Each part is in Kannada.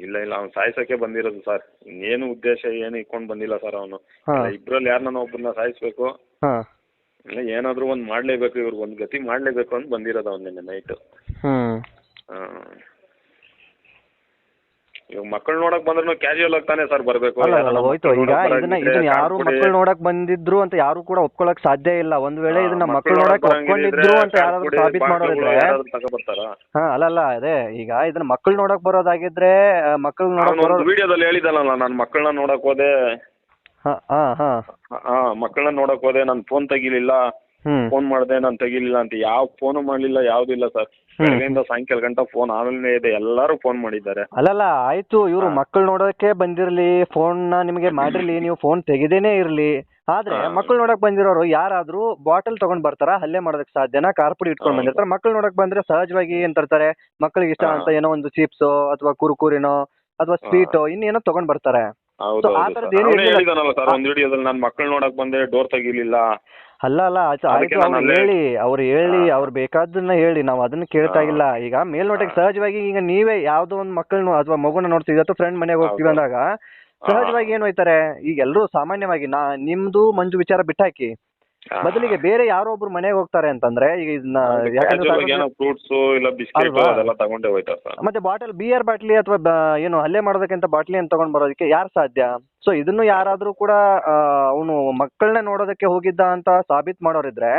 ಇಲ್ಲ ಇಲ್ಲ ಅವ್ನು ಸಾಯ್ಸಕ್ಕೆ ಬಂದಿರೋದು ಸರ್ ಇನ್ನೇನು ಉದ್ದೇಶ ಏನು ಇಟ್ಕೊಂಡು ಬಂದಿಲ್ಲ ಸರ್ ಅವನು. ಹಾ. ಇಬ್ಬರಲ್ಲಿ ಯಾರನ್ನ ಒಬ್ಬರನ್ನ ಸಾಯಿಸ್ಬೇಕು? ಹಾ. ಇಲ್ಲ ಏನಾದ್ರೂ ಒಂದು ಮಾಡಲೇಬೇಕು ಇವ್ರಿಗೆ ಒಂದು ಗತಿ ಮಾಡಲೇಬೇಕು ಅಂತ ಬಂದಿರೋದು ಅವ್ನು ನಿನ್ನೆ ನೈಟ್ ಹ್ಮ್. ಇವಾಗ ಮಕ್ಕಳು ನೋಡಕ್ ಬಂದ್ರು ಕ್ಯಾಶುಯಲ್ ಆಗಿ ತಾನೇ ಸರ್ ಬರಬೇಕು. ಅಲ್ಲ ಅಲ್ಲ ಹೋಯ್ತು. ಈಗ ಇದನ್ನ ಇದನ್ನ ಯಾರು ಮಕ್ಕಳು ನೋಡಕ್ ಬಂದಿದ್ರು ಅಂತ ಯಾರು ಕೂಡ ಒಪ್ಕೊಳಕ್ ಸಾಧ್ಯ ಇಲ್ಲ. ಒಂದ್ ವೇಳೆ ಇದನ್ನ ಮಕ್ಕಳು ನೋಡಕ್ ಒಪ್ಕೊಂಡಿದ್ರು ಅಂತ ಯಾರಾದ್ರೂ ಸಾಬೀತ್ ಮಾಡೋದಿದ್ರೆ ತಗೊಬರ್ತಾರ ಹಾ ಅಲ್ಲ ಅಲ್ಲ ಅದೇ ಈಗ ಇದನ್ನ ಮಕ್ಕಳು ನೋಡಕ್ ಬರೋದಾಗಿದ್ರೆ ಮಕ್ಕಳು ನೋಡಕ್ ಒಂದು ವಿಡಿಯೋದಲ್ಲಿ ಹೇಳಿದನಲ್ಲ ನಾನು ಮಕ್ಕಳನ್ನ ನೋಡಕ್ ಹೋದೆ. ಹಾ ಹಾ ಹಾ. ಹಾ ಮಕ್ಕಳನ್ನ ನೋಡಕ್ ಹೋದೆ ನಾನು ಫೋನ್ ತೆಗಿಲಿಲ್ಲ ಹ್ಮ್. ಫೋನ್ ಮಾಡಿದೆ ನಾನು ತೆಗಿಲಿಲ್ಲ ಅಂತ ಯಾವ ಫೋನು ಮಾಡಲಿಲ್ಲ ಯಾವುದಿಲ್ಲ ಸರ್. ಬೆಳಗ್ಗೆಯಿಂದ ಸಾಯಂಕಾಲ ಗಂಟ ಫೋನ್ ಆಮೇಲೆ ಇದೆ. ಎಲ್ಲರೂ ಫೋನ್ ಮಾಡಿದ್ದಾರೆ. ಅಲ್ಲಲ್ಲ ಆಯ್ತು ಇವರು ಮಕ್ಕಳು ನೋಡೋಕೆ ಬಂದಿರ್ಲಿ ಫೋನ್ನ ನಿಮಗೆ ಮಾಡಿರ್ಲಿ ನೀವು ಫೋನ್ ತೆಗೆದೇನೆ ಇರ್ಲಿ. ಆದ್ರೆ. ಮಕ್ಕಳು ನೋಡಕ್ ಬಂದಿರೋರು ಯಾರಾದ್ರೂ ಬಾಟಲ್ ತಗೊಂಡ್ ಬರ್ತಾರ? ಹಲ್ಲೆ ಮಾಡೋದಕ್ಕೆ ಸಾಧ್ಯನಾ ಕಾರ್ಪುಡಿ ಇಟ್ಕೊಂಡ್. ಬಂದಿರ್ತಾರೆ. ಮಕ್ಕಳು ನೋಡಕ್ ಬಂದ್ರೆ ಸಹಜವಾಗಿ ಏನ್ ತರ್ತಾರೆ? ಮಕ್ಕಳಿಗೆ ಇಷ್ಟ ಅಂತ ಏನೋ ಒಂದು ಚಿಪ್ಸ್ ಅಥವಾ ಕುರುಕುರಿನೋ ಅಥವಾ ಸ್ವೀಟ್ ಇನ್ನೇನೋ ತಗೊಂಡ್ ಬರ್ತಾರೆ. ಆ. ಏನೂ. ಹೇಳಿದಾನಲ್ಲ ಸರ್ ಒಂದು ವಿಡಿಯೋದಲ್ಲಿ ನಾನು ಮಕ್ಕಳು ನೋಡಕ್ ಬಂದ್ರೆ ಡೋರ್ ತೆಗಿಲಿಲ್ಲ. ಅಲ್ಲ ಅಲ್ಲ ಆಯ್ತು ಆಯ್ತು ಅವ್ರು ಹೇಳಿ ಅವ್ರು ಹೇಳಿ. ಅವ್ರು ಬೇಕಾದನ್ನ ಹೇಳಿ ನಾವು ಅದನ್ನ ಕೇಳ್ತಾ. ಇಲ್ಲ ಈಗ ಮೇಲ್ನೋಟಕ್ಕೆ ಸಹಜವಾಗಿ ಈಗ ನೀವೇ ಯಾವ್ದೋ ಒಂದು ಮಕ್ಕಳನ್ನು ಅಥವಾ ಮಗುನ ನೋಡ್ತೀವಿ ಅಥವಾ ಫ್ರೆಂಡ್ ಮನೆಗೆ ಹೋಗ್ತೀವಿ ಅಂದಾಗ ಸಹಜವಾಗಿ ಏನ್ ಹೋಯ್ತಾರೆ ಈಗ ಎಲ್ಲರೂ ಸಾಮಾನ್ಯವಾಗಿ ನಾ ನಿಮ್ದು ಮಂಜು ವಿಚಾರ ಬಿಟ್ಟಾಕಿ ಬದಲಿಗೆ ಬೇರೆ ಯಾರೋ ಒಬ್ರು ಮನೆಗೆ ಹೋಗ್ತಾರೆ ಅಂತಂದ್ರೆ ಈಗ ಇದನ್ನ ಯಾಕಂದ್ರೆ ಏನೋ ಫ್ರೂಟ್ಸ್ ಇಲ್ಲ ಬಿಸ್ಕೆಟ್ ಅಲ್ವಾ? ಅದೆಲ್ಲ ತಗೊಂಡೇ ಹೋಯ್ತಾರೆ ಸರ್ ಮತ್ತೆ ಬಾಟಲ್ ಬಿಯರ್ ಬಾಟ್ಲಿ ಅಥವಾ ಬ- ಏನು ಹಲ್ಲೆ ಮಾಡೋದಕ್ಕಿಂತ ಬಾಟ್ಲಿ ಅಂತ ತಗೊಂಡ್ ಬರೋದಕ್ಕೆ ಯಾರು ಸಾಧ್ಯ ಸೊ ಇದನ್ನು ಯಾರಾದ್ರೂ ಕೂಡ ಅವನು ಮಕ್ಕಳನ್ನ ನೋಡೋದಕ್ಕೆ ಹೋಗಿದ್ದ ಅಂತ ಸಾಬೀತ್ ಮಾಡೋರಿದ್ರೆ.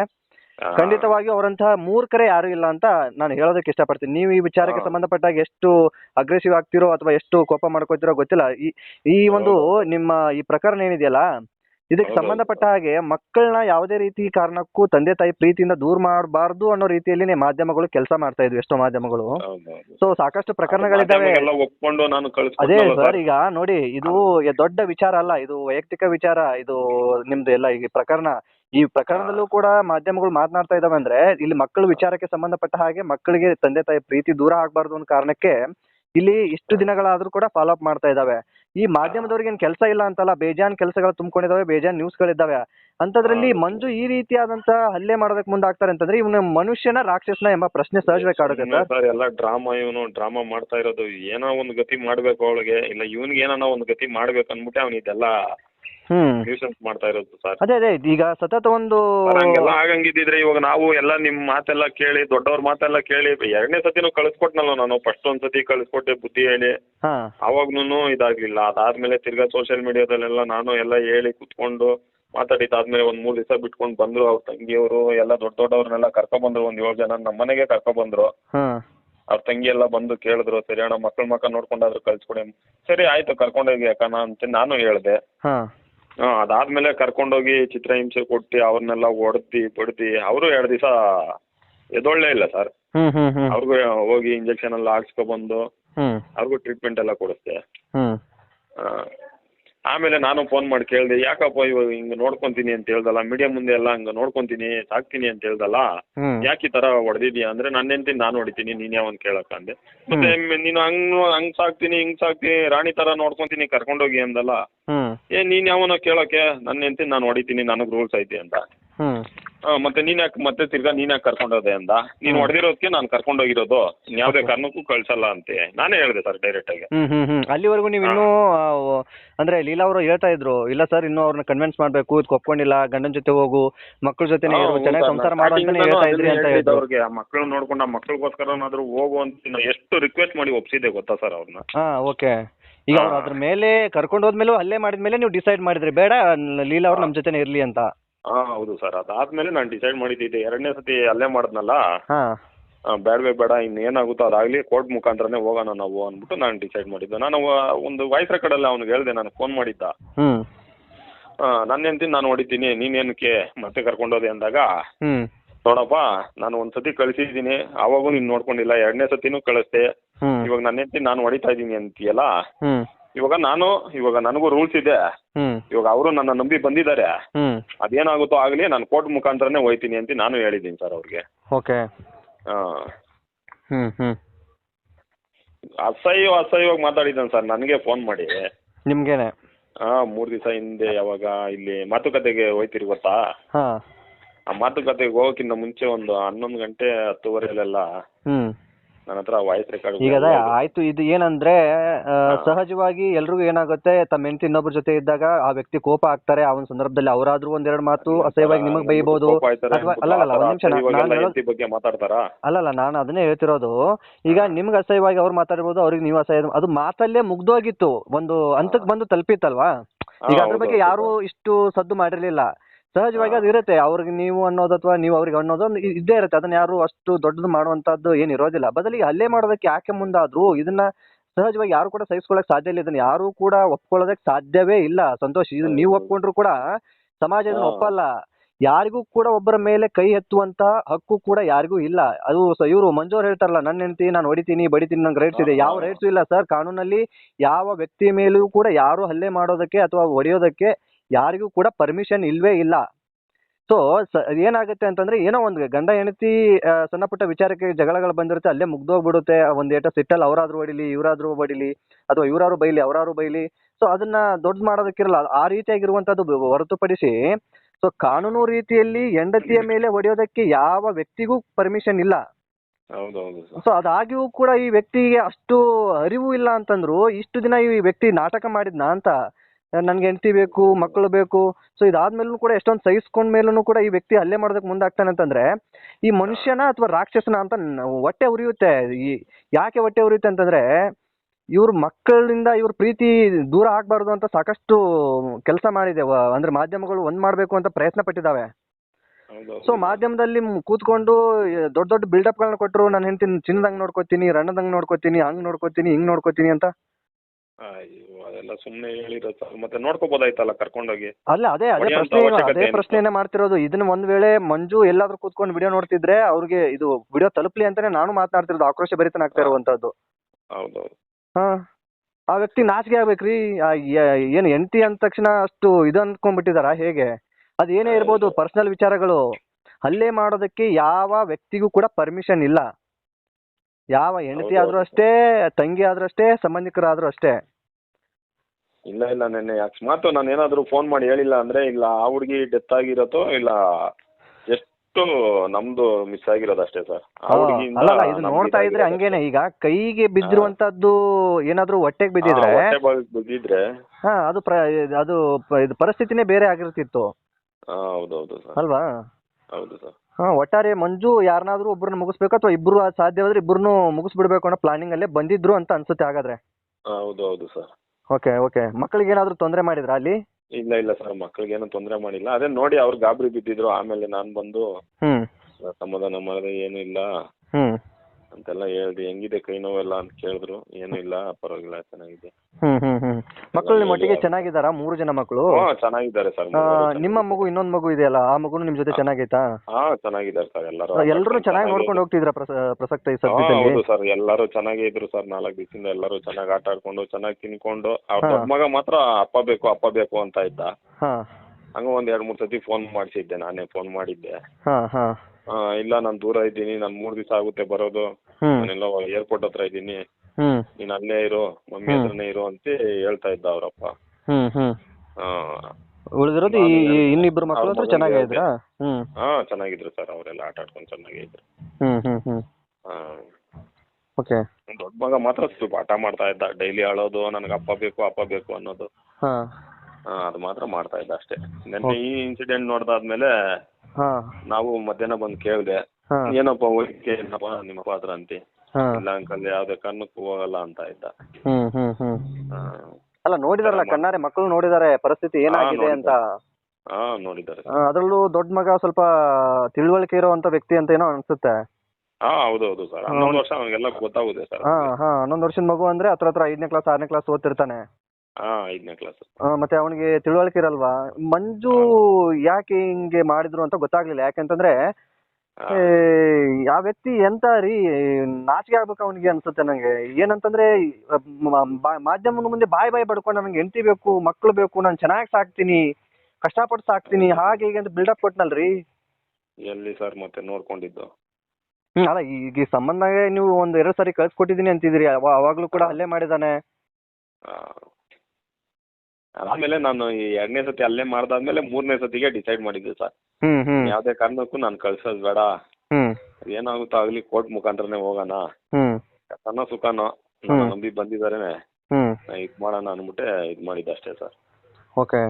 ಖಂಡಿತವಾಗಿ ಅವರಂತಹ ಮೂರ್ಖರೇ ಯಾರು ಇಲ್ಲ ಅಂತ ನಾನು ಹೇಳೋದಕ್ಕೆ ಇಷ್ಟಪಡ್ತೀನಿ ನೀವು ಈ ವಿಚಾರಕ್ಕೆ ಹಾ. ಸಂಬಂಧಪಟ್ಟಾಗ ಎಷ್ಟು ಅಗ್ರೆಸಿವ್ ಆಗ್ತಿರೋ ಅಥವಾ ಎಷ್ಟು ಕೋಪ ಮಾಡ್ಕೋತಿರೋ ಗೊತ್ತಿಲ್ಲ ಈ ಈ ಒಂದು ನಿಮ್ಮ ಈ ಪ್ರಕರಣ ಏನಿದೆಯಲ್ಲ ಇದಕ್ಕೆ. ಸಂಬಂಧಪಟ್ಟ ಹಾಗೆ ಮಕ್ಕಳನ್ನ ಯಾವುದೇ ರೀತಿ ಕಾರಣಕ್ಕೂ ತಂದೆ ತಾಯಿ ಪ್ರೀತಿಯಿಂದ ದೂರ ಮಾಡಬಾರ್ದು ಅನ್ನೋ ರೀತಿಯಲ್ಲಿ ಮಾಧ್ಯಮಗಳು ಕೆಲಸ ಮಾಡ್ತಾ ಇದ್ವಿ ಎಷ್ಟೋ ಮಾಧ್ಯಮಗಳು. ಸೊ ಸಾಕಷ್ಟು ಪ್ರಕರಣಗಳಿದ್ದಾವೆ. ಅದೇ ಸರ್. ಈಗ ನೋಡಿ ಇದು ದೊಡ್ಡ ವಿಚಾರ ಅಲ್ಲ ಇದು ವೈಯಕ್ತಿಕ ವಿಚಾರ ಇದು ನಿಮ್ದು ಎಲ್ಲ ಈ ಪ್ರಕರಣ. ಈ ಪ್ರಕರಣದಲ್ಲೂ ಕೂಡ ಮಾಧ್ಯಮಗಳು ಮಾತನಾಡ್ತಾ ಇದಾವೆ ಅಂದ್ರೆ ಇಲ್ಲಿ ಮಕ್ಕಳ ವಿಚಾರಕ್ಕೆ ಸಂಬಂಧಪಟ್ಟ ಹಾಗೆ ಮಕ್ಕಳಿಗೆ ತಂದೆ ತಾಯಿ ಪ್ರೀತಿ ದೂರ ಆಗ್ಬಾರ್ದು ಅನ್ನೋ ಕಾರಣಕ್ಕೆ ಇಲ್ಲಿ ಇಷ್ಟು ದಿನಗಳಾದ್ರೂ ಕೂಡ ಫಾಲೋ ಅಪ್ ಮಾಡ್ತಾ ಇದಾವೆ ಈ ಮಾಧ್ಯಮದವ್ರಿಗೆ ಏನ್ ಕೆಲಸ ಇಲ್ಲ ಅಂತಲ್ಲ ಬೇಜಾನ್ ಕೆಲಸಗಳು ತುಂಬಿಕೊಂಡಿದಾವೆ ಬೇಜಾನ್ ನ್ಯೂಸ್ಗಳಿದ್ದಾವೆ ಅಂತದ್ರಲ್ಲಿ ಮಂಜು ಈ ರೀತಿಯಾದಂತ ಹಲ್ಲೆ ಮಾಡೋದಕ್ಕೆ ಮುಂದಾಗ್ತಾರೆ ಅಂತಂದ್ರೆ ಇವನು ಮನುಷ್ಯನ ರಾಕ್ಷಸನ ಎಂಬ ಪ್ರಶ್ನೆ ಸಹಜವಾಗಿ ಕಾಡುತ್ತೆ ಸರ್ ಸರ್ ಎಲ್ಲ ಡ್ರಾಮಾ ಇವನು ಡ್ರಾಮಾ ಮಾಡ್ತಾ ಇರೋದು. ಏನೋ ಒಂದು ಗತಿ ಮಾಡ್ಬೇಕು ಅವಳಿಗೆ ಇಲ್ಲ ಇವನ್ಗೆ ಏನೋ ಒಂದು ಗತಿ ಮಾಡ್ಬೇಕು ಅಂದ್ಬಿಟ್ಟೆ ಅವ್ನು ಇದೆಲ್ಲ ಹ್ಮ್. ಮಾಡ್ತಾ ಇರೋದು ಸರ್ ಅದೇ ಅದೇ ಈಗ ಸತತ ಒಂದು ಹಂಗೆಲ್ಲ ಆಗಂಗಿದ್ದಿದ್ರೆ ಇವಾಗ ನಾವು ಎಲ್ಲ ನಿಮ್ ಮಾತೆಲ್ಲ ಕೇಳಿ ದೊಡ್ಡವ್ರ ಮಾತೆಲ್ಲ ಕೇಳಿ ಎರಡನೇ ಸತಿನೂ ಕಳಿಸ್ಕೊಟ್ನಲ್ಲ ನಾನು ಫಸ್ಟ್ ಒಂದ್ ಸತಿ ಕಳಿಸ್ಕೊಟ್ಟೆ ಬುದ್ಧಿ ಹೇಳಿ. ಹಾ. ಅವಾಗ್ನೂ ಇದಾಗ್ಲಿಲ್ಲ. ಅದಾದ್ಮೇಲೆ ತಿರ್ಗಾ ಸೋಷಿಯಲ್ ಮೀಡಿಯಾದಲ್ಲೆಲ್ಲ ನಾನು ಎಲ್ಲ ಹೇಳಿ ಕುತ್ಕೊಂಡು ಮಾತಾಡಿದ್ದಾದ್ಮೇಲೆ ಒಂದ್ ಮೂರ್ ದಿವಸ ಬಿಟ್ಕೊಂಡು ಬಂದ್ರು ಅವ್ರ ತಂಗಿಯವರು ಎಲ್ಲ ದೊಡ್ಡ ದೊಡ್ಡವ್ರನ್ನೆಲ್ಲ ಕರ್ಕೊಂಡ್ ಬಂದ್ರು ಒಂದ್ ಏಳು ಜನ ನಮ್ಮನೆಗೆ ಕರ್ಕೊಂಡ್ ಬಂದ್ರು ಹಾ. ಅವ್ರ ತಂಗಿ ಎಲ್ಲ ಬಂದು ಕೇಳಿದ್ರು ಸರಿ ಅಣ್ಣ ಮಕ್ಕಳ ಮಕ್ಕ ನೋಡ್ಕೊಂಡಾದ್ರು ಕಳ್ಸ್ಕೊಡಿ. ಸರಿ ಆಯ್ತು ಕರ್ಕೊಂಡೋಗಿ ಅಕ್ಕನ ಅಂತ ನಾನು ಹೇಳ್ದೆ. ಹಾ. ಹಾ ಅದಾದ್ಮೇಲೆ ಕರ್ಕೊಂಡೋಗಿ ಚಿತ್ರಹಿಂಸೆ ಕೊಟ್ಟು ಅವ್ರನ್ನೆಲ್ಲ ಹೊಡ್ದಿ ಬಡ್ದಿ ಅವರು ಎರಡು ದಿವಸ ಎದೊಳ್ಳೆ ಇಲ್ಲ ಸರ್. ಹ್ಮ್ ಹ್ಮ್ ಹ್ಮ್. ಅವ್ರಿಗೂ ಹೋಗಿ ಇಂಜೆಕ್ಷನ್ ಎಲ್ಲ ಹಾಕ್ಸ್ಕೊಬಂದು ಹ್ಮ್. ಅವ್ರಿಗೂ ಟ್ರೀಟ್ಮೆಂಟ್ ಎಲ್ಲ ಕೊಡಿಸ್ದೆ ಹ್ಮ್. ಆ, ಆಮೇಲೆ ನಾನು ಫೋನ್ ಮಾಡಿ ಕೇಳಿದೆ ಯಾಕಪ್ಪ ಇವಾಗ ಹಿಂಗೆ ನೋಡ್ಕೊಂತೀನಿ ಅಂತ ಹೇಳ್ದಲ್ಲ ಮೀಡಿಯಾ ಮುಂದೆ ಎಲ್ಲ ಹಂಗ ನೋಡ್ಕೊಂತೀನಿ ಸಾಕ್ತೀನಿ ಅಂತ ಹೇಳ್ದಲ್ಲ ಯಾಕೆ ಈ ಥರ ಹೊಡೆದಿದ್ಯಾ? ಅಂದ್ರೆ ನನ್ನ ಹೆಂಡ್ತಿನ ನಾನು ಹೊಡಿತೀನಿ ನೀನ್ ಯಾವನ್ ಕೇಳಕ್ಕ ಅಂದೆ. ಮತ್ತೆ ನೀನು ಹಂಗ್ ಹಂಗ್ ಸಾಕ್ತೀನಿ ಹಿಂಗ್ ಸಾಕ್ತೀನಿ ರಾಣಿ ತರ ನೋಡ್ಕೊಂತೀನಿ ಕರ್ಕೊಂಡೋಗಿ ಅಂದಲ್ಲ. ಏ ನೀನು ಯಾವನೋ ಕೇಳೋಕೆ ನನ್ನ ಹೆಂಡ್ತಿನ ನಾನು ಹೊಡಿತೀನಿ ನನಗೆ ರೂಲ್ಸ್ ಐತಿ ಅಂತ. ಮತ್ತೆ ನೀನ್ ಯಾಕೆ ಮತ್ತೆ ತಿರ್ಗಾ ನೀನ್ ಯಾಕೆ ಕರ್ಕೊಂಡೋದೆ ಅಂದ? ನೀನ್ ಹೊಡೆದಿರೋದಕ್ಕೆ ನಾನು ಕರ್ಕೊಂಡೋಗಿರೋದು. ಯಾವ್ದೇ ಕಾರಣಕ್ಕೂ ಕಳ್ಸಲ್ಲ ಅಂತೆ. ನಾನೇ ಹೇಳಿದೆ ಸರ್ ಡೈರೆಕ್ಟ್ ಆಗಿ. ಹ್ಮ್ ಹ್ಮ್ ಹ್ಮ್. ಅಲ್ಲಿವರೆಗೂ ನೀವು ಇನ್ನೂ ಆ, ಅಂದ್ರೆ ಲೀಲಾ ಅವರು ಹೇಳ್ತಾ ಇದ್ರು ಇಲ್ಲ ಸರ್ ಇನ್ನೂ ಅವ್ರನ್ನ ಕನ್ವಿನ್ಸ್ ಮಾಡ್ಬೇಕು ಇದ್ ಒಪ್ಕೊಂಡಿಲ್ಲ ಗಂಡನ ಜೊತೆ ಹೋಗು ಮಕ್ಕಳ ಜೊತೆನೇ ಇರು ಚೆನ್ನಾಗಿ ಸಂಸಾರ ಮಾಡು ಅಂತಾನೆ ಹೇಳ್ತಾ ಇದ್ರಿ ಅಂತ ಹೇಳಿದ್ರು. ಅವ್ರಿಗೆ ಆ ಮಕ್ಕಳು ನೋಡ್ಕೊಂಡು ಆ ಮಕ್ಕಳಿಗೋಸ್ಕರನಾದ್ರೂ ಹೋಗು ಅಂತ ನಾನು ಎಷ್ಟು ರಿಕ್ವೆಸ್ಟ್ ಮಾಡಿ ಒಪ್ಸಿದೆ ಗೊತ್ತಾ ಸರ್ ಅವ್ರನ್ನ? ಹಾ ಓಕೆ. ಈಗ ಅವ್ರು ಅದ್ರ ಮೇಲೆ ಕರ್ಕೊಂಡು ಹೋದ್ಮೇಲೆ ಅಲ್ಲೇ ಮಾಡಿದ್ಮೇಲೆ ನೀವು ಡಿಸೈಡ್ ಮಾಡಿದ್ರಿ. ಬೇಡ ಲೀಲಾ ಅವ್ರು ನಮ್ಮ ಜೊತೆನೇ ಇರ್ಲಿ ಅಂತ. ಹಾ ಹೌದು ಸರ್. ಅದಾದ್ಮೇಲೆ ನಾನು ಡಿಸೈಡ್ ಮಾಡಿದ್ದೆ ಎರಡನೇ ಸತಿ ಅಲ್ಲೇ ಮಾಡಿದ್ನಲ್ಲ? ಹಾ. ಆ, ಬೇಡವೇ ಬೇಡ ಇನ್ನು ಏನಾಗುತ್ತೋ ಅದಾಗಲಿ ಕೋರ್ಟ್ ಮುಖಾಂತರನೇ ಹೋಗೋಣ ನಾವು ಅಂದ್ಬಿಟ್ಟು ನಾನು ಡಿಸೈಡ್ ಮಾಡಿದ್ದೆ. ನಾನು ಒಂದು ವಾಯ್ಸ್ ರೆಕಾರ್ಡಲ್ಲಿ ಅವ್ನಿಗೆ ಹೇಳ್ದೆ ನಾನು ಫೋನ್ ಮಾಡಿದ್ದ. ಆ, ನನ್ನ ಹೆಂಡ್ತಿನ ನಾನು ಹೊಡಿತೀನಿ ನೀನೇನಕ್ಕೆ ಮತ್ತೆ ಕರ್ಕೊಂಡೋದೆ ಅಂದಾಗ ನೋಡಪ್ಪ ನಾನು ಒಂದು ಸತಿ ಕಳಿಸಿದ್ದೀನಿ ಅವಾಗೂ ನೀನು ನೋಡ್ಕೊಂಡಿಲ್ಲ ಎರಡನೇ ಸತಿನೂ ಕಳಿಸ್ದೆ. ಇವಾಗ ನನ್ನ ಹೆಂಡ್ತಿ ನಾನು ಹೊಡಿತಾ ಇದ್ದೀನಿ ಅಂತೀಯಲ್ಲ? ಇವಾಗ ನಾನು ಇವಾಗ ನನಗೂ ರೂಲ್ಸ್ ಇದೆ. ಹ್ಮ್. ಇವಾಗ ಅವರು ನನ್ನ ನಂಬಿ ಬಂದಿದ್ದಾರೆ. ಹ್ಮ್. ಅದೇನಾಗುತ್ತೋ ಆಗಲಿ ನಾನು ಕೋರ್ಟ್ ಮುಖಾಂತರನೇ ಹೋಯ್ತೀನಿ ಅಂತ ನಾನು ಹೇಳಿದ್ದೀನಿ ಸರ್ ಅವ್ರಿಗೆ. ಓಕೆ. ಹ್ಮ್ ಹ್ಮ್. ಅಸಹ್ಯ ಅಸಹ್ಯವಾಗಿ ಮಾತಾಡಿದ್ದಾನೆ ಸರ್ ನನಗೆ ಫೋನ್ ಮಾಡಿ. ನಿಮ್ಗೇನೆ? ಹಾಂ ಮೂರು ದಿವಸ ಹಿಂದೆ ಯಾವಾಗ ಇಲ್ಲಿ ಮಾತುಕತೆಗೆ ಹೋಯ್ತಿರಿ ಗೊತ್ತಾ? ಹಾ. ಆ ಮಾತುಕತೆಗೆ ಹೋಗೋಕ್ಕಿಂತ ಮುಂಚೆ ಒಂದು ಹನ್ನೊಂದು ಗಂಟೆ ಹತ್ತುವರೆಲೆಲ್ಲ ಹ್ಮ್. ನನ್ನ ಹತ್ರ ವಾಯ್ಸ್ ರೆಕಾರ್ಡ್ ಈಗ ಅದೇ ಆಯ್ತು ಇದು ಏನಂದ್ರೆ ಆ, ಸಹಜವಾಗಿ ಎಲ್ರಿಗೂ ಏನಾಗುತ್ತೆ ತಮ್ಮ ಹೆಂಡತಿ ಇನ್ನೊಬ್ರ ಜೊತೆ ಇದ್ದಾಗ ಆ ವ್ಯಕ್ತಿ ಕೋಪ ಆಗ್ತಾರೆ ಆ ಒಂದು ಸಂದರ್ಭದಲ್ಲಿ ಅವರಾದ್ರೂ ಒಂದೆರಡು ಮಾತು ಅಸಹ್ಯವಾಗಿ ನಿಮಗೆ ಬೈಬಹುದು ಅಥವಾ ಅಲ್ಲ ಒಂದ್ ನಿಮಿಷ ನಾನು ಹೇಳೋದು ಬಗ್ಗೆ ಮಾತಾಡ್ತಾರಾ? ಅಲ್ಲಲ್ಲ ನಾನು ಅದನ್ನೇ ಹೇಳ್ತಿರೋದು. ಈಗ ನಿಮ್ಗೆ ಅಸಹ್ಯವಾಗಿ ಅವ್ರು ಮಾತಾಡ್ಬೋದು ಅವ್ರಿಗೆ ನೀವು ಅಸಹ್ಯ ಅದು ಮಾತಲ್ಲೇ ಮುಗ್ದೋಗಿತ್ತು. ಒಂದು ಹಂತಕ್ಕೆ ಬಂದು ತಲುಪಿತ್ತಲ್ವಾ? ಈಗ ಅದ್ರ ಬಗ್ಗೆ ಯಾರು ಇಷ್ಟು ಸದ್ದು ಮಾಡಿರ್ಲಿಲ್ಲ. ಸಹಜವಾಗಿ ಅದು ಇರುತ್ತೆ. ಅವ್ರಿಗೆ ನೀವು ಅನ್ನೋದು ಅಥವಾ ನೀವು ಅವ್ರಿಗೆ ಅನ್ನೋದು ಇದ್ದೇ ಇರುತ್ತೆ. ಅದನ್ನ ಯಾರು ಅಷ್ಟು ದೊಡ್ಡದು ಮಾಡುವಂತದ್ದು ಏನು ಇರೋದಿಲ್ಲ. ಬದಲಿಗೆ ಹಲ್ಲೆ ಮಾಡೋದಕ್ಕೆ ಯಾಕೆ ಮುಂದಾದ್ರು ಇದನ್ನ ಸಹಜವಾಗಿ ಯಾರು ಕೂಡ ಸಹಿಸ್ಕೊಳ್ಳಕ್ ಸಾಧ್ಯ ಇಲ್ಲ. ಇದನ್ನ ಯಾರು ಕೂಡ ಒಪ್ಕೊಳ್ಳೋದಕ್ಕೆ ಸಾಧ್ಯವೇ ಇಲ್ಲ. ಸಂತೋಷ್ ಇದನ್ನ ನೀವು. ಒಪ್ಕೊಂಡ್ರು ಕೂಡ ಸಮಾಜ ಇದನ್ನ ಒಪ್ಪಲ್ಲ. ಯಾರಿಗೂ ಕೂಡ ಒಬ್ಬರ ಮೇಲೆ ಕೈ ಎತ್ತುವಂತ ಹಕ್ಕು ಕೂಡ ಯಾರಿಗೂ ಇಲ್ಲ. ಅದು ಇವರು ಮಂಜೂರ್ ಹೇಳ್ತಾರಲ್ಲ ನನ್ನ ಹೆಂಡತಿ ನಾನು ಹೊಡಿತೀನಿ ಬಡಿತೀನಿ ನಂಗೆ ರೈಟ್ಸ್ ಇದೆ. ಯಾವ ರೈಟ್ಸ್ ಇಲ್ಲ ಸರ್. ಕಾನೂನಲ್ಲಿ ಯಾವ ವ್ಯಕ್ತಿ ಮೇಲೂ ಕೂಡ ಯಾರು ಹಲ್ಲೆ ಮಾಡೋದಕ್ಕೆ ಅಥವಾ ಹೊಡೆಯೋದಕ್ಕೆ ಯಾರಿಗೂ ಕೂಡ ಪರ್ಮಿಷನ್ ಇಲ್ವೇ ಇಲ್ಲ. ಸೊ ಏನಾಗುತ್ತೆ ಅಂತಂದ್ರೆ ಏನೋ ಒಂದು ಗಂಡ ಹೆಂಡತಿ ಸಣ್ಣ ಪುಟ್ಟ ವಿಚಾರಕ್ಕೆ ಜಗಳಗಳು ಬಂದಿರುತ್ತೆ ಅಲ್ಲೇ ಮುಗ್ದೋಗ್ಬಿಡುತ್ತೆ. ಒಂದ್ ಏಟ ಸಿಟ್ಟಲ್ಲಿ ಅವರಾದ್ರೂ ಹೊಡಿಲಿ ಇವರಾದ್ರೂ ಹೊಡಿಲಿ ಅಥವಾ ಇವರಾದ್ರು ಬೈಲಿ ಅವರಾದ್ರು ಬೈಲಿ. ಸೊ ಅದನ್ನ ದೊಡ್ಡ ಮಾಡೋದಕ್ಕಿರಲ್ಲ ಆ ರೀತಿಯಾಗಿರುವಂತದ್ದು ಹೊರತುಪಡಿಸಿ ಸೊ ಕಾನೂನು ರೀತಿಯಲ್ಲಿ ಹೆಂಡತಿಯ ಮೇಲೆ ಹೊಡೆಯೋದಕ್ಕೆ ಯಾವ ವ್ಯಕ್ತಿಗೂ ಪರ್ಮಿಷನ್ ಇಲ್ಲ. ಸೊ ಅದಾಗಿಯೂ ಕೂಡ ಈ ವ್ಯಕ್ತಿಗೆ ಅಷ್ಟು ಅರಿವು ಇಲ್ಲ ಅಂತಂದ್ರು ಇಷ್ಟು ದಿನ ಈ ವ್ಯಕ್ತಿ ನಾಟಕ ಮಾಡಿದ್ನಾ ಅಂತ ನನ್ಗೆ ಹೆಂಡತಿ ಬೇಕು ಮಕ್ಕಳು ಬೇಕು. ಸೊ ಇದಾದ್ಮೇಲೂ ಕೂಡ ಎಷ್ಟೊಂದು ಸಹಿಸ್ಕೊಂಡ ಮೇಲೂ ಕೂಡ ಈ ವ್ಯಕ್ತಿ ಹಲ್ಲೆ ಮಾಡೋದಕ್ಕೆ ಮುಂದಾಗ್ತಾನೆ ಅಂತಂದ್ರೆ ಈ ಮನುಷ್ಯನ ಅಥವಾ ರಾಕ್ಷಸನ ಅಂತ ಹೊಟ್ಟೆ ಉರಿಯುತ್ತೆ. ಈ ಯಾಕೆ ಹೊಟ್ಟೆ ಉರಿಯುತ್ತೆ ಅಂತಂದ್ರೆ ಇವ್ರ ಮಕ್ಕಳಿಂದ ಇವ್ರ ಪ್ರೀತಿ ದೂರ ಆಗ್ಬಾರ್ದು ಅಂತ ಸಾಕಷ್ಟು ಕೆಲಸ ಮಾಡಿದೆ. ಅಂದ್ರೆ ಮಾಧ್ಯಮಗಳು ಒಂದ್ ಮಾಡ್ಬೇಕು ಅಂತ ಪ್ರಯತ್ನ ಪಟ್ಟಿದ್ದಾವೆ ಹೌದೌದು. ಸೊ ಮಾಧ್ಯಮದಲ್ಲಿ ಕೂತ್ಕೊಂಡು ದೊಡ್ಡ ದೊಡ್ಡ ಬಿಲ್ಡಪ್ ಗಳನ್ನ ಕೊಟ್ಟರು ನಾನು ಹೆಂಡತಿ ಚಿನ್ನದಂಗ್ ನೋಡ್ಕೋತೀನಿ ರಣದಂಗ್ ನೋಡ್ಕೋತೀನಿ ಹಂಗ್ ನೋಡ್ಕೋತೀನಿ ಹಿಂಗ್ ನೋಡ್ಕೋತೀನಿ ಅಂತ ಅಯ್ಯೋ ಅದೆಲ್ಲ ಸುಮ್ಮನೆ ಹೇಳಿರೋ ಸರ್ ಮತ್ತೆ ನೋಡ್ಕೋಬೋದಾಯ್ತಲ್ಲ ಕರ್ಕೊಂಡೋಗಿ? ಅಲ್ಲ ಅದೇ ಅದೇ ಹೊಡೆಯೋಂಥ ಪ್ರಶ್ನೆ ಅವಶ್ಯಕತೆ ಅದೇ ಮಾಡ್ತಿರೋದು. ಇದನ್ನ ಒಂದ್ ವೇಳೆ ಮಂಜು ಎಲ್ಲಾದ್ರೂ ಕೂತ್ಕೊಂಡು ವಿಡಿಯೋ ನೋಡ್ತಿದ್ರೆ ಅವ್ರಿಗೆ ಇದು ವಿಡಿಯೋ ತಲುಪ್ಲಿ ಅಂತಾನೆ ನಾನು ಮಾತನಾಡ್ತಿರೋದು. ಆಕ್ರೋಶ ಭರಿತನಾಗ್ತಾ ಇರುವಂತದ್ದು ಹೌದೌದು. ಹಾ. ಆ ವ್ಯಕ್ತಿ ನಾಚಿಕೆ ಆಗ್ಬೇಕ್ರಿ. ಆ ಯ- ಏನು ಎಂಟಿ ಅಂದ ತಕ್ಷಣ ಅಷ್ಟು ಇದು ಅನ್ಕೊಂಡ್ಬಿಟ್ಟಿದಾರ? ಹೇಗೆ? ಅದ್ ಏನೇ ಇರ್ಬೋದು ಪರ್ಸನಲ್ ವಿಚಾರಗಳು. ಹಲ್ಲೆ ಮಾಡೋದಕ್ಕೆ ಯಾವ ವ್ಯಕ್ತಿಗೂ ಕೂಡ ಪರ್ಮಿಷನ್ ಇಲ್ಲ. ಯಾವ ಹೆಂಡತಿ ಆದ್ರೂ. ಅಷ್ಟೇ ತಂಗಿ ಆದ್ರೂ ಅಷ್ಟೇ ಸಂಬಂಧಿಕರಾದ್ರೂ ಅಷ್ಟೇ. ಇಲ್ಲ ಇಲ್ಲ ನೆನ್ನೆ ಅಕಸ್ಮಾತ್ ನಾನು ಏನಾದರೂ ಫೋನ್ ಮಾಡಿ ಹೇಳಿಲ್ಲ ಅಂದ್ರೆ ಇಲ್ಲ ಆ ಹುಡುಗಿ ಡೆತ್ ಆಗಿರೋದೋ ಇಲ್ಲ ಎಷ್ಟು ನಮ್ದು ಮಿಸ್ ಆಗಿರೋದು ಅಷ್ಟೇ ಸರ್ ಆ ಹಾ, ಹುಡುಗಿಯಿಂದ ಅಲ್ಲಲ್ಲ ಇದು ನೋಡ್ತಾ ಇದ್ರೆ ಹಂಗೇನೆ ಈಗ ಕೈಗೆ ಬಿದ್ದಿರುವಂತದ್ದು ಏನಾದ್ರೂ ಹೊಟ್ಟೆಗೆ. ಬಿದ್ದಿದ್ರೆ ಹೊಟ್ಟೆ ಬಿದ್ದಿದ್ರೆ. ಹಾ ಅದು ಪ್ರ ಅದು ಪ- ಇದು ಪರಿಸ್ಥಿತಿನೇ ಬೇರೆ ಆಗಿರ್ತಿತ್ತು. ಹೌದೌದು ಸರ್ ಅಲ್ವಾ? ಹೌದು ಸರ್ ಹಾ ಒಟ್ಟಾರೆ ಮಂಜು ಯಾರನ್ನಾದ್ರೂ ಒಬ್ಬರನ್ನ ಮುಗಿಸ್ಬೇಕು ಅಥವಾ ಇಬ್ರು ಸಾಧ್ಯವಾದ್ರೆ ಇಬ್ಬರನ್ನು ಮುಗಿಸ್ಬಿಡ್ಬೇಕು ಅನ್ನೋ ಪ್ಲಾನಿಂಗ್ ಅಲ್ಲೇ ಬಂದಿದ್ರು ಅಂತ ಅನ್ಸುತ್ತೆ ಹಾಗಾದ್ರೆ. ಹೌದು ಹೌದು ಸರ್ ಓಕೆ ಓಕೆ. ಮಕ್ಕಳಿಗೆ ಏನಾದ್ರು ತೊಂದರೆ ಮಾಡಿದ್ರಾ ಅಲ್ಲಿ? ಇಲ್ಲ ಇಲ್ಲ ಸರ್ ಮಕ್ಳಿಗೇನು ತೊಂದರೆ ಮಾಡಿಲ್ಲ. ಅದೇ ನೋಡಿ ಅವ್ರು ಗಾಬರಿ ಬಿದ್ದಿದ್ರು ಆಮೇಲೆ ನಾನು ಬಂದು ಹ್ಮ್. ಸಮಾಧಾನ ಮಾಡಿದೆ ಏನು ಇಲ್ಲ. ಹ್ಮ್. ಅಂತೆಲ್ಲ ಹೇಳ್ದೆ ಹೆಂಗಿದೆ ಕೈ ನೋವೆಲ್ಲ ಅಂತ ಕೇಳಿದ್ರು. ಏನು ಇಲ್ಲ ಪರವಾಗಿಲ್ಲ ಚೆನ್ನಾಗಿದೆ. ಹ್ಮ್ ಹ್ಮ್ ಹ್ಮ್. ಮಕ್ಕಳು ನಿಮ್ಮ ಒಟ್ಟಿಗೆ ಚೆನ್ನಾಗಿದ್ದಾರಾ? ಮೂರು ಜನ ಮಕ್ಕಳು? ಹಾ ಚೆನ್ನಾಗಿದ್ದಾರೆ ಸರ್ ಆ, ನಿಮ್ಮ ಮಗು ಇನ್ನೊಂದ್ ಮಗು ಇದೆಯಲ್ಲ ಆ ಮಗುನು ನಿಮ್ ಜೊತೆ ಚೆನ್ನಾಗೈತಾ? ಹಾ ಚೆನ್ನಾಗಿದ್ದಾರೆ ಸರ್ ಎಲ್ಲರೂ. ಎಲ್ಲರೂ ಚೆನ್ನಾಗಿ ನೋಡ್ಕೊಂಡು ಹೋಗ್ತಿದ್ರ ಪ್ರಸಕ್ತ ಈ ಹಾ, ಸದ್ಯದಲ್ಲಿ? ಹೌದು ಸರ್ ಎಲ್ಲರೂ ಚೆನ್ನಾಗೇ ಇದ್ರು ಸರ್ ನಾಲ್ಕು ದಿವಸದಿಂದ ಎಲ್ಲರೂ ಚೆನ್ನಾಗಿ ಆಟ ಆಡ್ಕೊಂಡು ಚೆನ್ನಾಗಿ ತಿನ್ಕೊಂಡು ಅವ್ರ ಹಾ. ದೊಡ್ಡ ಮಗ ಮಾತ್ರ ಅಪ್ಪ ಬೇಕು ಅಪ್ಪ ಬೇಕು ಅಂತ ಇದ್ದ. ಹಾ. ಹಂಗ ಒಂದ್ ಎರಡ್ ಮೂರ್ ಸತಿ ಫೋನ್ ಮಾಡಿಸಿದ್ದೆ ನಾನೇ ಫೋನ್ ಮಾಡಿದ್ದೆ. ಹಾ ಹಾ. ಆ, ಇಲ್ಲ ನಾನು ದೂರ ಇದ್ದೀನಿ ನಾನು ಮೂರ್ ದಿವಸ ಆಗುತ್ತೆ ಬರೋದು. ನಾನೆಲ್ಲ ಏರ್ಪೋರ್ಟ್ ಹತ್ರ ಇದ್ದೀನಿ. ನೀನ್ ಅಲ್ಲೇ ಇರು ಮಮ್ಮಿ. ಹತ್ರನೇ ಇರು ಅಂತ ಹೇಳ್ತಾ ಇದ್ದ ಅವರಪ್ಪ. ಹ್ಮ್ ಹ್ಮ್. ಉಳಿದಿರೋದು ಈ ಈ ಇನ್ನಿಬ್ರು ಮಕ್ಕಳು ಹತ್ರ ಅವ್ರ ಚೆನ್ನಾಗೇ ಇದ್ರಾ? ಹ್ಮ್. ಹಾ ಚೆನ್ನಾಗಿದ್ರು ಸರ್ ಅವರೆಲ್ಲ ಆಟ ಆಡ್ಕೊಂಡು ಚೆನ್ನಾಗೇ ಇದ್ರು. ಹ್ಮ್ ಹ್ಮ್ ಹ್ಮ್. ಹಾ. ಓಕೆ. ದೊಡ್ಡ ಮಗ ಮಾತ್ರ ಸ್ವಲ್ಪ ಆಟ ಮಾಡ್ತಾ ಇದ್ದ ಡೈಲಿ ಆಳೋದು ನನಗೆ ಅಪ್ಪ ಬೇಕು ಅಪ್ಪ ಬೇಕು ಅನ್ನೋದು. ಹಾ. ಹಾ ಅದು ಮಾತ್ರ ಮಾಡ್ತಾ ಇದ್ದ ಅಷ್ಟೇ. ನೆನ್ನೆ ಈ ಇನ್ಸಿಡೆಂಟ್ ನೋಡ್ದಾದ್ಮೇಲೆ ಹಾ. ನಾವು ಮಧ್ಯಾಹ್ನ ಬಂದು ಕೇಳಿದೆ ಏನಪ್ಪ ಓಕೆ ಏನಪ್ಪ ನಿಮ್ಮ ಪಾತ್ರ ಅಂತಿ. ಇಲ್ಲ ಅಂಕಲ್ ಯಾವ್ದೇ ಕಾರಣಕ್ಕೂ ಹೋಗಲ್ಲ ಅಂತ ಇದ್ದ ಹ್ಮ್ ಹ್ಮ್ ಹ್ಮ್. ಹಾ. ಅಲ್ಲ ನೋಡಿದಾರಲ್ಲ ಕಣ್ಣಾರೆ ಮಕ್ಕಳು ನೋಡಿದಾರೆ ಪರಿಸ್ಥಿತಿ ಏನಾಗಿದೆ ಅಂತ? ಆ ನೋಡಿದ್ದಾರೆ. ಆ, ಅದ್ರಲ್ಲೂ ದೊಡ್ಡ ಮಗ ಸ್ವಲ್ಪ ತಿಳುವಳಿಕೆ ಇರುವಂತ ವ್ಯಕ್ತಿ ಅಂತ ಏನೋ ಅನ್ಸುತ್ತೆ. ಹಾ ಹೌದು ಹೌದು ಸರ್. ಹನ್ನೊಂದು ವರ್ಷ ಅವನಿಗೆಲ್ಲ ಗೊತ್ತಾಗುತ್ತೆ ಸರ್ ಹಾ ಹಾ ಹನ್ನೊಂದು ವರ್ಷದ ಮಗು ಅಂದ್ರೆ ಹತ್ರ ಹತ್ರ ಐದನೇ ಕ್ಲಾಸ್ ಆರನೇ ಕ್ಲಾಸ್ ಓದ್ತಿರ್ತಾನೆ. ಹಾ ಐದನೇ ಕ್ಲಾಸ್ ಆ, ಮತ್ತೆ ಅವನಿಗೆ ತಿಳುವಳಿಕೆ ಇರಲ್ವಾ? ಮಂಜು ಯಾಕೆ ಹಿಂಗೆ ಮಾಡಿದ್ರು ಅಂತ ಗೊತ್ತಾಗ್ಲಿಲ್ಲ. ಯಾಕಂತಂದ್ರೆ ಆ. ವ್ಯಕ್ತಿ ಎಂತ ರೀ ನಾಚಿಕೆ ಆಗ್ಬೇಕು ಅವನಿಗೆ ಅನ್ಸುತ್ತೆ ನಂಗೆ. ಏನಂತಂದ್ರೆ ಬಾ- ಮಾಧ್ಯಮದ ಮುಂದೆ ಬಾಯ್ ಬಾಯ್ ಬಡ್ಕೊಂಡು ನನಗೆ ಎಂಟಿ ಬೇಕು ಮಕ್ಳು ಬೇಕು ನಾನು ಚೆನ್ನಾಗಿ ಸಾಕ್ತೀನಿ ಕಷ್ಟಪಟ್ಟು ಸಾಕ್ತೀನಿ ಹಾಗೆ ಹೀಗೆ ಅಂತ ಬಿಲ್ಡಪ್ ಕೊಟ್ನಲ್ರಿ? ಎಲ್ಲಿ ಸರ್ ಮತ್ತೆ ನೋಡ್ಕೊಂಡಿದ್ದು? ಹ್ಮ್ ಅಲ್ಲ ಈಗ ಈ ಸಂಬಂಧ ನೀವು ಒಂದ್ ಎರಡು ಸಾರಿ ಕಳ್ಸಿಕೊಟ್ಟಿದೀನಿ ಅಂತಿದ್ರಿ ಅವ- ಅವಾಗ್ಲೂ ಕೂಡ ಅಲ್ಲೇ ಮಾಡಿದಾನೆ. ಆ. ಆಮೇಲೆ ನಾನು ಈ ಎರಡನೇ ಸತಿ ಅಲ್ಲೇ ಮಾಡ್ದಾದ್ಮೇಲೆ ಮೂರನೇ ಸತಿಗೆ ಡಿಸೈಡ್ ಮಾಡಿದ್ವಿ ಸರ್ ಯಾವ್ದೇ ಕಾರಣಕ್ಕೂ ನಾನು ಕಳ್ಸೋದು ಬೇಡ. ಏನಾಗುತ್ತೋ ಆಗ್ಲಿ ಕೋರ್ಟ್ ಮುಖಾಂತರನೇ ಹೋಗೋಣ. ಕಷ್ಟನೋ ಸುಖನೋ. ನನ್ನ ನಂಬಿ ಬಂದಿದ್ದಾರೆ ಹ್ಮ್. ಇದು ಮಾಡೋಣ ಅಂದ್ಬಿಟ್ಟೆ ಇದು ಮಾಡಿದ್ದೆ ಅಷ್ಟೇ ಸರ್ ಓಕೆ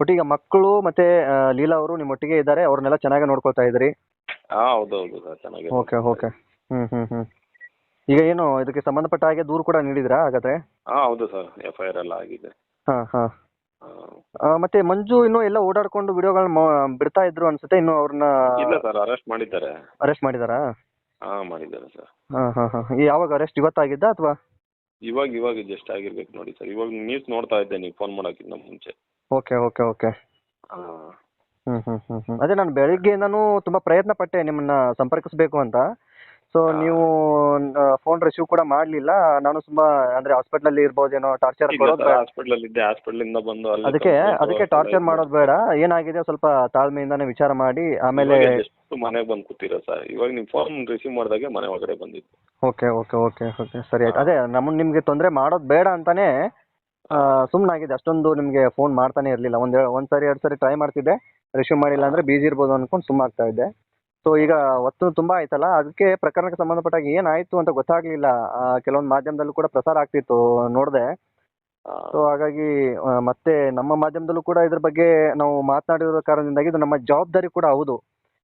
ಒಟ್ಟಿಗೆ ಮಕ್ಕಳು ಮತ್ತೆ ಲೀಲಾ ಅವರು ನಿಮ್ಮ ಒಟ್ಟಿಗೆ ಇದ್ದಾರೆ. ಅವ್ರನ್ನೆಲ್ಲ ಚೆನ್ನಾಗಿ ನೋಡ್ಕೊತಾ ಇದ್ರಿ ಹೌದೌದು ಹೌದು ಹೌದು ಸರ್ ಚೆನ್ನಾಗಿ ಓಕೆ ಓಕೆ. ಹ್ಮ್ ಹ್ಮ್ ಹ್ಮ್. ಈಗ ಏನು ಇದಕ್ಕೆ ಸಂಬಂಧಪಟ್ಟ ಹಾಗೆ ದೂರು ಕೂಡ ನೀಡಿದ್ರಾ ಹಾಗಾದ್ರೆ? ಹಾಂ ಹೌದು ಸರ್ ಎಫ್ ಐ ಆರ್ ಎಲ್ಲ ಆಗಿದೆ. ಹಾ ಹಾ. ಆ, ಮತ್ತೆ ಮಂಜು ಇನ್ನು ಎಲ್ಲ ಓಡಾಡ್ಕೊಂಡು ವಿಡಿಯೋಗಳನ್ನ ಬಿಡ್ತಾ ಇದ್ರು ಅನ್ಸುತ್ತೆ ಇನ್ನು ಅವ್ರನ್ನ ಇಲ್ಲ ಸರ್ ಅರೆಸ್ಟ್ ಮಾಡಿದ್ದಾರೆ. ಅರೆಸ್ಟ್ ಮಾಡಿದಾರ? ಹಾಂ ಮಾಡಿದ್ದಾರೆ ಸರ್. ಹಾ ಹಾ ಹಾ. ಯಾವಾಗ ಅರೆಸ್ಟ್ ಇವತ್ತಾಗಿದ್ದ ಅಥವಾ? ಇವಾಗ ಇವಾಗ ಜಸ್ಟ್ ಆಗಿರ್ಬೇಕು ನೋಡಿ ಸರ್. ಇವಾಗ ನ್ಯೂಸ್ ನೋಡ್ತಾ ಇದ್ದೆ ನೀವು ಫೋನ್ ಮಾಡೋಕ್ಕಿಂತ ಮುಂಚೆ. Okay okay okay. ಹಾಂ. ಹ್ಮ್ ಹ್ಮ್ ಹ್ಮ್ ಹ್ಮ್. ಅದೇ ನಾನು ಬೆಳಿಗ್ಗೆಯಿಂದನೂ ತುಂಬಾ ಪ್ರಯತ್ನ ಪಟ್ಟೆ ನಿಮ್ಮನ್ನ ಸಂಪರ್ಕಿಸಬೇಕು ಅಂತ. ಸೊ ನೀವು ಫೋನ್ ರಿಸೀವ್ ಕೂಡ ಮಾಡ್ಲಿಲ್ಲ. ನಾನು ತುಂಬಾ ಅಂದ್ರೆ ಹಾಸ್ಪಿಟಲ್ ಅಲ್ಲಿ ಇರ್ಬೋದೇನೋ ಟಾರ್ಚರ್ ಕೊಡೋದು ಬೇಡ. ಹಾಸ್ಪಿಟಲ್ ಇದ್ದೆ ಹಾಸ್ಪಿಟಲ್ ಇಂದ ಬಂದು ಅಲ್ಲಿ ಅದಕ್ಕೆ ಅದಕ್ಕೆ ಟಾರ್ಚರ್. ಮಾಡೋದು ಬೇಡ. ಏನಾಗಿದೆ ಸ್ವಲ್ಪ ತಾಳ್ಮೆಯಿಂದಾನೆ ವಿಚಾರ ಮಾಡಿ ಆಮೇಲೆ ಮನೆಗೆ ಬಂದು ಕೂತಿರೋ ಸರ್ ಇವಾಗ ನೀವು ಫೋನ್ ರಿಸೀವ್ ಮಾಡಿದಾಗೆ ಮನೆ ಒಳಗಡೆ ಬಂದಿದ್ದು. Okay okay okay okay. ಸರಿ ಆಯ್ತು. ಅದೇ ನಮ್ಮ ನಿಮ್ಗೆ ತೊಂದರೆ ಮಾಡೋದು ಬೇಡ ಅಂತಾನೆ ಸುಮ್ಮನಾಗಿದೆ ಅಷ್ಟೊಂದು ನಿಮಗೆ ಫೋನ್ ಮಾಡ್ತಾನೆ ಇರಲಿಲ್ಲ. ಒಂದು ಒಂದು ಸರಿ ಎರಡು ಸರಿ ಟ್ರೈ ಮಾಡ್ತಿದ್ದೆ. ರಿಸೀವ್ ಮಾಡಿಲ್ಲ ಅಂದ್ರೆ ಬಿಜಿ ಇರ್ಬೋದು ಅನ್ಕೊಂಡು ಸುಮ್ಮಾಗ್ತಾ ಇದ್ದೆ. ಸೊ ಈಗ ಒತ್ತು ತುಂಬಾ ಆಯ್ತಲ್ಲ? ಅದಕ್ಕೆ ಪ್ರಕರಣಕ್ಕೆ ಸಂಬಂಧಪಟ್ಟಾಗಿ ಏನಾಯ್ತು ಅಂತ ಗೊತ್ತಾಗ್ಲಿಲ್ಲ. ಆ, ಕೆಲವೊಂದು ಮಾಧ್ಯಮದಲ್ಲೂ ಕೂಡ ಪ್ರಸಾರ ಆಗ್ತಿತ್ತು ನೋಡಿದೆ. ಸೊ ಹಾಗಾಗಿ ಆ, ಮತ್ತೆ ನಮ್ಮ ಮಾಧ್ಯಮದಲ್ಲೂ ಕೂಡ ಇದ್ರ ಬಗ್ಗೆ ನಾವು ಮಾತನಾಡಿರೋ ಕಾರಣದಿಂದಾಗಿ ಇದು ನಮ್ಮ ಜವಾಬ್ದಾರಿ ಕೂಡ ಹೌದು.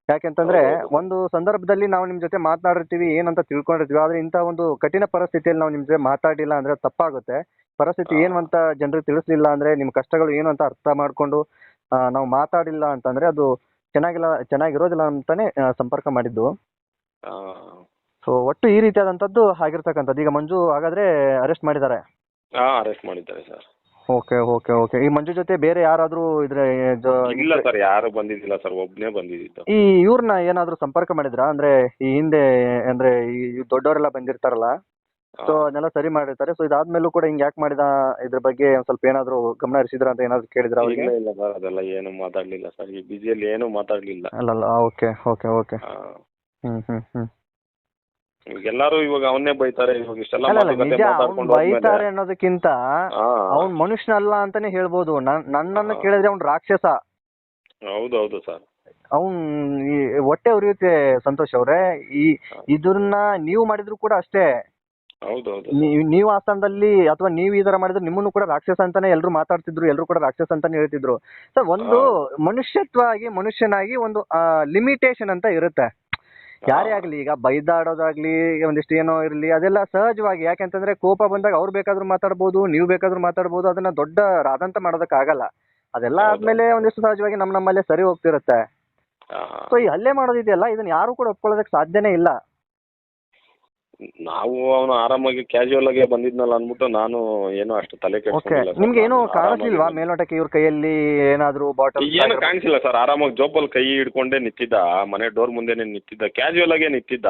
ಯಾಕೆಂತಂದ್ರೆ ಒಂದು ಸಂದರ್ಭದಲ್ಲಿ ನಾವು ನಿಮ್ ಜೊತೆ ಮಾತನಾಡಿರ್ತೀವಿ ಏನಂತ ತಿಳ್ಕೊಂಡಿರ್ತೀವಿ ಆದ್ರೆ ಇಂತ ಒಂದು ಕಠಿಣ ಪರಿಸ್ಥಿತಿಯಲ್ಲಿ ನಾವು ನಿಮ್ ಜೊತೆ ಮಾತಾಡಿಲ್ಲ ಅಂದ್ರೆ ತಪ್ಪಾಗುತ್ತೆ. ಪರಿಸ್ಥಿತಿ ಏನು ಅಂತ ಜನರಿಗೆ ತಿಳಿಸ್ಲಿಲ್ಲ ಅಂದ್ರೆ ನಿಮ್ ಕಷ್ಟಗಳು ಏನು ಅಂತ ಅರ್ಥ ಮಾಡ್ಕೊಂಡು ಆ, ನಾವು ಮಾತಾಡಿಲ್ಲ ಅಂತಂದ್ರೆ ಅದು ಚೆನ್ನಾಗಿಲ್ಲ ಚೆನ್ನಾಗಿರೋದಿಲ್ಲ ಅಂತಾನೆ ಆ, ಸಂಪರ್ಕ ಮಾಡಿದ್ದು. ಸೊ ಒಟ್ಟು ಈ ರೀತಿಯಾದಂಥದ್ದು ಆಗಿರ್ತಕ್ಕಂಥದ್ದು. ಈಗ ಮಂಜು ಹಾಗಾದ್ರೆ ಅರೆಸ್ಟ್ ಮಾಡಿದ್ದಾರೆ. ಆ ಅರೆಸ್ಟ್ ಮಾಡಿದ್ದಾರೆ ಸರ್ ಓಕೆ ಓಕೆ ಓಕೆ. ಈ ಮಂಜು ಜೊತೆ ಬೇರೆ ಯಾರಾದ್ರೂ ಇದ್ರೆ ಜೊ- ಇಲ್ಲ ಸರ್ ಯಾರು ಬಂದಿದ್ದಿಲ್ಲ ಸರ್ ಒಬ್ಬನೇ ಬಂದಿದ್ದು ಈ ಇವ್ರನ್ನ ಏನಾದ್ರೂ ಸಂಪರ್ಕ ಮಾಡಿದ್ರಾ? ಅಂದ್ರೆ ಈ ಹಿಂದೆ ಅಂದ್ರೆ ಈ ದೊಡ್ಡವರೆಲ್ಲ ಬಂದಿರ್ತಾರಲ್ಲ? ಸೊ ಅದನ್ನೆಲ್ಲ ಸರಿ ಮಾಡಿರ್ತಾರೆ. ಸೊ ಇದಾದ್ಮೇಲೂ ಕೂಡ ಹಿಂಗ್ ಯಾಕೆ ಮಾಡಿದ ಇದ್ರ ಬಗ್ಗೆ ಒಂದ್ ಸ್ವಲ್ಪ ಏನಾದ್ರು ಗಮನ ಹರಿಸಿದ್ರ ಅಂತ ಏನಾದ್ರು ಕೇಳಿದ್ರ ಅವ್ರಿಗೆ? ಇಲ್ಲ ಇಲ್ಲ ಸರ್ ಅದೆಲ್ಲ ಏನು ಮಾತಾಡ್ಲಿಲ್ಲ ಸರ್. ಈ ಬಿಜಿಯಲ್ಲಿ ಏನು ಮಾತಾಡ್ಲಿಲ್ಲ. ಅಲ್ಲ ಓಕೆ ಓಕೆ ಓಕೆ ಆ, ಹ್ಮ್ ಹ್ಮ್ ಹ್ಮ್. ಇವಾಗ ಎಲ್ಲಾರು ಇವಾಗ ಅವನ್ನೇ ಬೈತಾರೆ ಇವಾಗ ಇಷ್ಟೆಲ್ಲ ಅಲ್ಲಲ್ಲ ಮಾತುಕತೆ ನಿಜ ಅವ್ನ್ ಮಾತಾಡ್ಕೊಂಡು ಬೈತಾರೆ ಹೋದ್ಮೇಲೆ ಅನ್ನೋದಕ್ಕಿಂತ ಆ, ಅವ್ನ್ ಮನುಷ್ಯನಲ್ಲ ಅಂತಾನೆ ಹೇಳ್ಬೋದು. ನನ್- ನನ್ನನ್ನ ಹಾ. ಕೇಳಿದ್ರೆ ಅವ್ನ್ ರಾಕ್ಷಸ. ಹೌದು ಹೌದು ಸರ್. ಅವ್ನ್ ಈ ಹೊಟ್ಟೆ ಉರಿಯುತ್ತೆ ಸಂತೋಷ್ ಅವ್ರೆ. ಈ ಇದನ್ನ ನೀವು ಮಾಡಿದ್ರು ಕೂಡ ಅಷ್ಟೇ. ಹೌದು ಹೌದು ನೀವ್- ಆ ಸ್ಥಾನದಲ್ಲಿ ಅಥವಾ ನೀವು ಈ ತರ ಮಾಡಿದ್ರೆ ನಿಮ್ಮನ್ನು ಕೂಡ ರಾಕ್ಷಸ ಅಂತಾನೆ ಎಲ್ರು ಮಾತಾಡ್ತಿದ್ರು ಎಲ್ರು ಕೂಡ ರಾಕ್ಷಸ ಅಂತಾನೆ ಹೇಳ್ತಿದ್ರು. ಸರ್ ಒಂದು ಮನುಷ್ಯತ್ವ ಆಗಿ ಮನುಷ್ಯನಾಗಿ ಒಂದು ಲಿಮಿಟೇಷನ್ ಅಂತ ಇರುತ್ತೆ. ಯಾರೇ ಆಗ್ಲಿ ಈಗ ಬೈದಾಡೋದಾಗ್ಲಿ ಒಂದಿಷ್ಟು ಏನೋ ಇರ್ಲಿ ಅದೆಲ್ಲ ಸಹಜವಾಗಿ ಯಾಕೆಂತಂದ್ರೆ ಕೋಪ ಬಂದಾಗ ಅವ್ರು ಬೇಕಾದ್ರೂ ಮಾತಾಡ್ಬೋದು ನೀವು ಬೇಕಾದ್ರೂ ಮಾತಾಡ್ಬೋದು ಅದನ್ನ ದೊಡ್ಡ ರಾದಂತ ಮಾಡೋದಕ್ಕೆ ಆಗಲ್ಲ ಅದೆಲ್ಲ ಆದ್ಮೇಲೆ ಒಂದಿಷ್ಟು ಸಹಜವಾಗಿ ನಮ್ ನಮ್ಮಲ್ಲೇ ಸರಿ ಹೋಗ್ತಿರುತ್ತೆ. ಸೊ ಈ ಹಲ್ಲೆ ಮಾಡೋದಿದೆಯಲ್ಲ ಇದನ್ನ ಯಾರು ಕೂಡ ಒಪ್ಕೊಳ್ಳೋದಕ್ಕೆ ಸಾಧ್ಯನೇ ಇಲ್ಲ. ನಾವು ಅವನು ಆರಾಮಾಗಿ ಕ್ಯಾಶುವಲ್ ಆಗಿ ಬಂದಿದ್ನಲ್ಲ ಅಂದ್ಬಿಟ್ಟು ನಾನು ಏನು ಅಷ್ಟು ತಲೆ ಓಕೆ ಕೆಡ್ಸ್ಕೊಂಡಿಲ್ಲ. ನಿಮ್ಗೆ ಏನು ಕಾಣಿಸ್ಲಿಲ್ವಾ ಮೇಲ್ನೋಟಕ್ಕೆ ಇವ್ರ ಕೈಯಲ್ಲಿ ಏನಾದ್ರೂ ಬಾಟಲ್ ಏನು ಕಾಣಿಸಿಲ್ಲ ಸರ್. ಆರಾಮಾಗಿ ಜೋಬಲ್ಲಿ ಕೈ ಹಿಡ್ಕೊಂಡೇ ನಿಂತಿದ್ದ. ಮನೆ ಡೋರ್ ಮುಂದೆನೆ ನಿಂತಿದ್ದ. ಕ್ಯಾಶುವಲ್ ಆಗೇ ನಿಂತಿದ್ದ.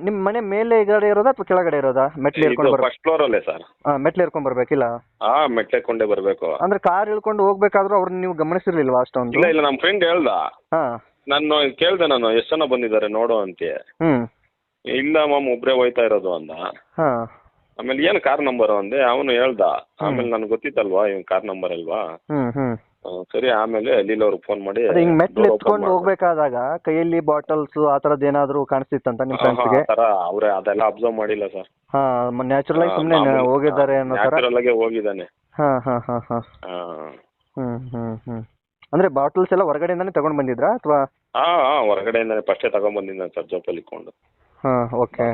ನಿಮ್ ಮನೆ ಮೇಲೆ ಗಡೆ ಇರೋದಾ ಅಥವಾ ಕೆಳಗಡೆ ಇರೋದಾ? ಮೆಟ್ಲು ಇದು ಏರ್ಕೊಂಡು ಬರ್ಬೇಕು? ಫಸ್ಟ್ ಫ್ಲೋರ್ ಅಲ್ಲೇ ಸರ್. ಮೆಟ್ಲು ಏರ್ಕೊಂಡ್ ಬರ್ಬೇಕಿಲ್ಲ ಹಾ ಮೆಟ್ಲೆಕೊಂಡೇ ಬರ್ಬೇಕು. ಅಂದ್ರೆ ಕಾರ್ ಇಳ್ಕೊಂಡು ಹೋಗ್ಬೇಕಾದ್ರೂ ಅವ್ರನ್ನ ನೀವು ಗಮನಿಸಿರ್ಲಿಲ್ವಾ ಅಷ್ಟೊಂದು? ಇಲ್ಲ ಇಲ್ಲ ನಮ್ಮ ಫ್ರೆಂಡ್ ಹೇಳ್ದ. ಹಾ. ನಾನು ಕೇಳ್ದೆ ನಾನು ಎಷ್ಟು ಜನ ಬಂದಿದ್ದಾರೆ ನೋಡು ಅಂತ. ಹ್ಮ್. ಇಲ್ಲ ಮಾಮ್ ಒಬ್ರೇ ಹೋಯ್ತಾ ಇರೋದು ಅಂದ. ಹಾ. ಆಮೇಲೆ ಏನು ಕಾರ್ ನಂಬರ್ ಅಂದೆ? ಅವನು ಹೇಳ್ದ. ಆಮೇಲೆ ನನಗೆ ಗೊತ್ತಿತ್ತಲ್ವಾ ಇವ್ನ ಕಾರ್ ನಂಬರ್ ಅಲ್ವಾ? ಆ, ಸರಿ ಆಮೇಲೆ ಲೀಲ್ ಅವ್ರಿಗೆ ಫೋನ್ ಮಾಡಿ ಅದೇ ಹಿಂಗ್ ಮೆಟ್ಲು door open ಎತ್ಕೊಂಡು. ಹೋಗ್ಬೇಕಾದಾಗ ಕೈಯಲ್ಲಿ ಬಾಟಲ್ಸ್ ಆ ತರದ್ ಏನಾದ್ರು ಕಾಣಿಸ್ತಿತ್ತಂತ ನಿಮ್ ಫ್ರೆಂಡ್ಸ್ಗೆ ಆ ಥರ ಅವ್ರೆ ಅದೆಲ್ಲ ಅಬ್ಸರ್ವ್ ಮಾಡಿಲ್ಲ ಸರ್ ಹಾ ನ್ಯಾಚುರಲ್ ಆಗಿ ಸುಮ್ನೆ ಹೋಗಿದ್ದಾರೆ ಅನ್ನೋ ತರ ನ್ಯಾಚುರಲ್ ಆಗೇ ಹೋಗಿದ್ದಾನೆ. ಹಾ ಹಾ ಹಾ ಹಾ. ಆ, ಹ್ಮ್ ಹ್ಮ್ ಹ್ಮ್. ಅಂದ್ರೆ ಬಾಟಲ್ಸ್ ಎಲ್ಲ ಹೊರಗಡೆಯಿಂದಾನೇ ತಗೊಂಡ್ ಬಂದಿದ್ರಾ ಅಥವಾ? ಹಾ ಹಾ ಹೊರಗಡೆಯಿಂದಾನೆ ಫಸ್ಟೇ ತಗೊಂಡ್ಬಂದಿದ್ದಾನೆ ಸರ್ ಜೋಪಲ್ಲಿ ಇಟ್ಕೊಂಡು ಹಾ ಓಕೆ